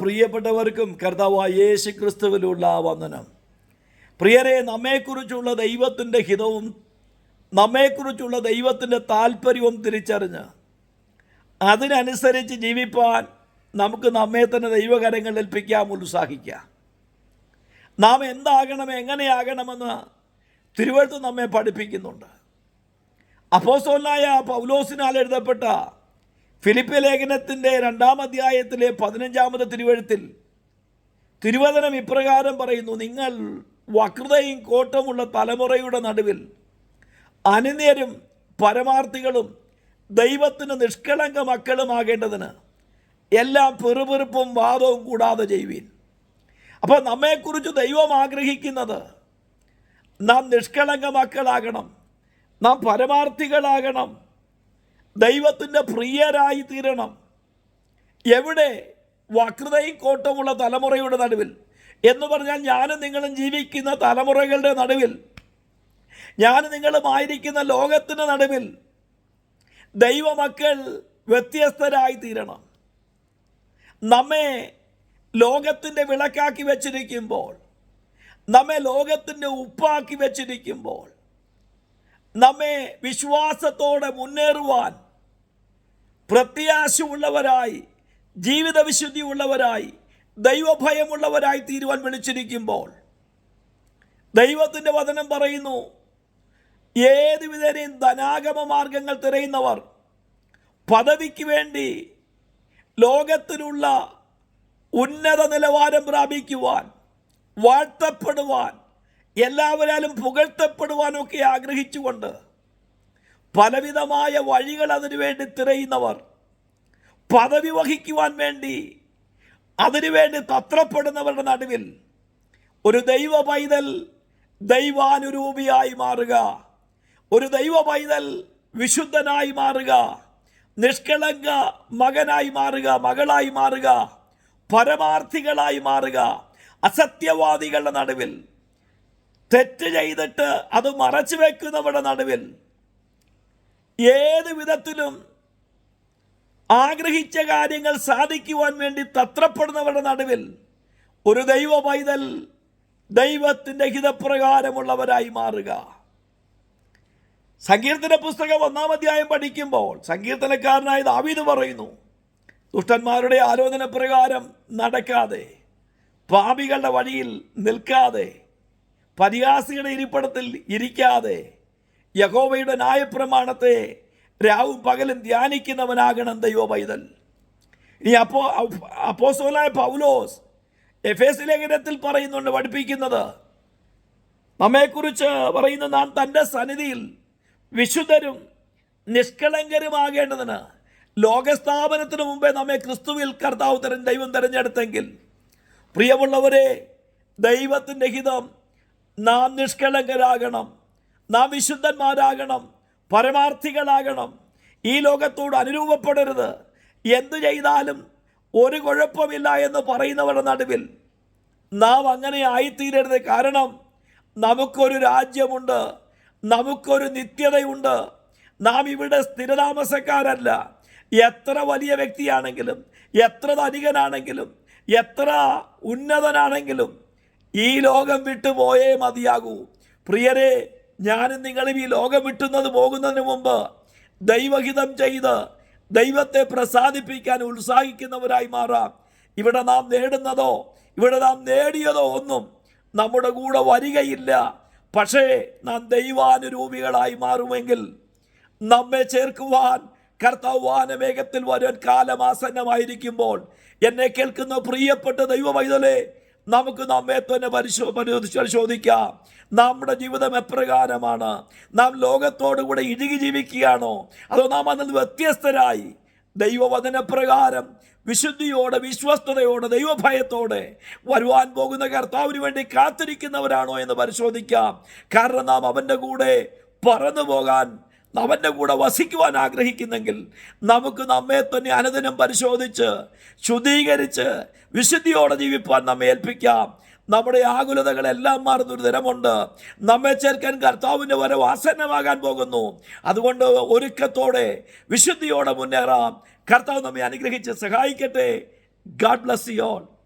പ്രിയപ്പെട്ടവർക്കും കർത്താവായ യേശു ക്രിസ്തുവിലുള്ള വന്ദനം. പ്രിയരെ നമ്മെക്കുറിച്ചുള്ള ദൈവത്തിന്റെ ഹിതവും നമ്മെക്കുറിച്ചുള്ള ദൈവത്തിന്റെ താല്പര്യവും തിരിച്ചറിഞ്ഞ് അതിനനുസരിച്ച് ജീവിപ്പാൻ നമുക്ക് നമ്മെ തന്നെ ദൈവകരങ്ങളിൽ ഏൽപ്പിക്കാം ഉത്സാഹിക്കാം നാം എന്താകണം എങ്ങനെയാകണമെന്ന് തിരുവഴുത്ത് നമ്മെ പഠിപ്പിക്കുന്നുണ്ട്. അപ്പോസോലായ പൗലോസിനാൽ എഴുതപ്പെട്ട ഫിലിപ്പ് ലേഖനത്തിന്റെ രണ്ടാം അധ്യായത്തിലെ പതിനഞ്ചാമത് തിരുവഴുത്തിൽ തിരുവചനം ഇപ്രകാരം പറയുന്നു നിങ്ങൾ വക്രതയും കോട്ടമുള്ള തലമുറയുടെ നടുവിൽ അനുനേരും പരമാർത്ഥികളും ദൈവത്തിന് നിഷ്കളങ്ക മക്കളുമാകേണ്ടതിന് എല്ലാം പെറുപെറുപ്പും വാദവും കൂടാതെ ചെയ്യുവീൻ. അപ്പോൾ നമ്മെക്കുറിച്ച് ദൈവം ആഗ്രഹിക്കുന്നത് നാം നിഷ്കളങ്ക മക്കളാകണം നാം പരമാർത്ഥികളാകണം ദൈവത്തിന്റെ പ്രിയരായി തീരണം എവിടെ? വക്രതയും കോട്ടമുള്ള തലമുറയുടെ നടുവിൽ. എന്ന് പറഞ്ഞാൽ ഞാനും നിങ്ങളും ജീവിക്കുന്ന തലമുറകളുടെ നടുവിൽ. ഞാനും നിങ്ങളുമായിരിക്കുന്ന ലോകത്തിന്റെ നടുവിൽ. ദൈവമക്കൾ വ്യത്യസ്തരായി തീരണം നമ്മെ ലോകത്തിന്റെ വിളക്കാക്കി വച്ചിരിക്കുമ്പോൾ നമ്മെ ലോകത്തിന്റെ ഉപ്പാക്കി വെച്ചിരിക്കുമ്പോൾ നമ്മെ വിശ്വാസത്തോടെ മുന്നേറുവാൻ പ്രത്യാശയുള്ളവരായി ജീവിത വിശുദ്ധിയുള്ളവരായി ദൈവഭയമുള്ളവരായി തീരുവാൻ വിളിച്ചിരിക്കുമ്പോൾ ദൈവത്തിന്റെ വചനം പറയുന്നു ഏത് വിധേനയും ധനാഗമ മാർഗങ്ങൾ തിരയുന്നവർ പദവിക്ക് വേണ്ടി ലോകത്തിലുള്ള ഉന്നത നിലവാരം പ്രാപിക്കുവാൻ വാഴ്ത്തപ്പെടുവാൻ എല്ലാവരാലും പുകഴ്ത്തപ്പെടുവാനൊക്കെ ആഗ്രഹിച്ചുകൊണ്ട് പലവിധമായ വഴികൾ അതിനു വേണ്ടി തിരയുന്നവർ പദവി വഹിക്കുവാൻ വേണ്ടി അതിനുവേണ്ടി തത്രപ്പെടുന്നവരുടെ നടുവിൽ ഒരു ദൈവ പൈതൽ ദൈവാനുരൂപിയായി മാറുക ഒരു ദൈവ പൈതൽ വിശുദ്ധനായി മാറുക നിഷ്കളങ്ക മകനായി മാറുക മകളായി മാറുക പരമാർത്ഥികളായി മാറുക അസത്യവാദികളുടെ നടുവിൽ തെറ്റ് ചെയ്തിട്ട് അത് മറച്ചു വെക്കുന്നവരുടെ നടുവിൽ ഏത് വിധത്തിലും ആഗ്രഹിച്ച കാര്യങ്ങൾ സാധിക്കുവാൻ വേണ്ടി തത്രപ്പെടുന്നവരുടെ നടുവിൽ ഒരു ദൈവ പൈതൽ ദൈവത്തിന്റെ ഹിതപ്രകാരമുള്ളവരായി മാറുക. സങ്കീർത്തന പുസ്തകം ഒന്നാം അധ്യായം പഠിക്കുമ്പോൾ സങ്കീർത്തനക്കാരനായ ദാവീദ് പറയുന്നു ദുഷ്ടന്മാരുടെ ആലോചന പ്രകാരം നടക്കാതെ പാപികളുടെ വഴിയിൽ നിൽക്കാതെ പരിഹാസികളുടെ ഇരിപ്പിടത്തിൽ ഇരിക്കാതെ യഹോവയുടെ ന്യായപ്രമാണത്തെ രാവും പകലും ധ്യാനിക്കുന്നവനാകണം ദൈവ പൈതൽ ഇനി അപ്പോ അപ്പോസോലായ പൗലോസ് എഫ് എസ് ലേഖനത്തിൽ പറയുന്നുണ്ട് പഠിപ്പിക്കുന്നത് നമ്മെക്കുറിച്ച് പറയുന്ന നാം തന്റെ സന്നിധിയിൽ വിശുദ്ധരും നിഷ്കളങ്കരുമാകേണ്ടതിന് ലോകസ്ഥാപനത്തിന് മുമ്പേ നമ്മെ ക്രിസ്തുവിൽ കർത്താവ് തരം ദൈവം തിരഞ്ഞെടുത്തെങ്കിൽ പ്രിയമുള്ളവരെ ദൈവത്തിന്റെ ഹിതം നാം നിഷ്കളങ്കരാകണം. നാം വിശുദ്ധന്മാരാകണം. പരമാർത്ഥികളാകണം. ഈ ലോകത്തോട് അനുരൂപപ്പെടരുത്. എന്തു ചെയ്താലും ഒരു കുഴപ്പമില്ല എന്ന് പറയുന്നവരുടെ നടുവിൽ നാം അങ്ങനെ ആയിത്തീരരുത്. കാരണം നമുക്കൊരു രാജ്യമുണ്ട്. നമുക്കൊരു നിത്യതയുണ്ട്. നാം ഇവിടെ സ്ഥിരതാമസക്കാരല്ല. എത്ര വലിയ വ്യക്തിയാണെങ്കിലും എത്ര ധനികനാണെങ്കിലും എത്ര ഉന്നതനാണെങ്കിലും ഈ ലോകം വിട്ടു പോയേ മതിയാകൂ. പ്രിയരെ ഞാനും നിങ്ങളും ഈ ലോകം വിട്ടുന്നത് പോകുന്നതിന് മുമ്പ് ദൈവഹിതം ചെയ്ത് ദൈവത്തെ പ്രസാദിപ്പിക്കാൻ ഉത്സാഹിക്കുന്നവരായി മാറാം. ഇവിടെ നാം നേടുന്നതോ ഇവിടെ നാം നേടിയതോ ഒന്നും നമ്മുടെ കൂടെ വരികയില്ല. പക്ഷേ നാം ദൈവാനുരൂപികളായി മാറുമെങ്കിൽ നമ്മെ ചേർക്കുവാൻ കർത്താവാന വേഗത്തിൽ വരാൻ കാലമാസന്നമായിരിക്കുമ്പോൾ എന്നെ കേൾക്കുന്ന പ്രിയപ്പെട്ട ദൈവ പൈതലേ നമുക്ക് നമ്മെ തന്നെ പരിശോ പരിശോധിക്കാം നമ്മുടെ ജീവിതം എപ്രകാരമാണ്? നാം ലോകത്തോടു കൂടെ ഇഴുകി ജീവിക്കുകയാണോ? അതോ നാം അതിൽ വ്യത്യസ്തരായി? ദൈവവചനപ്രകാരം വിശുദ്ധിയോടെ വിശ്വസ്തയോടെ ദൈവഭയത്തോടെ വരുവാൻ പോകുന്ന കർത്താവിന് വേണ്ടി കാത്തിരിക്കുന്നവരാണോ എന്ന് പരിശോധിക്കാം. കാരണം നാം അവന്റെ കൂടെ പറന്നു പോകാൻ അവന്റെ കൂടെ വസിക്കുവാൻ ആഗ്രഹിക്കുന്നെങ്കിൽ നമുക്ക് നമ്മെ തന്നെ അനുദിനം പരിശോധിച്ച് ശുദ്ധീകരിച്ച് വിശുദ്ധിയോടെ ജീവിപ്പാൻ നമ്മെ ഏൽപ്പിക്കാം. നമ്മുടെ ആകുലതകളെല്ലാം മാറുന്നൊരു തരമുണ്ട് നമ്മെ ചേർക്കാൻ കർത്താവിന്റെ വരെ വാസന്നമാകാൻ പോകുന്നു. അതുകൊണ്ട് ഒരുക്കത്തോടെ വിശുദ്ധിയോടെ മുന്നേറാം. കർത്താവ് നമ്മെ അനുഗ്രഹിച്ച് സഹായിക്കട്ടെ. God bless you all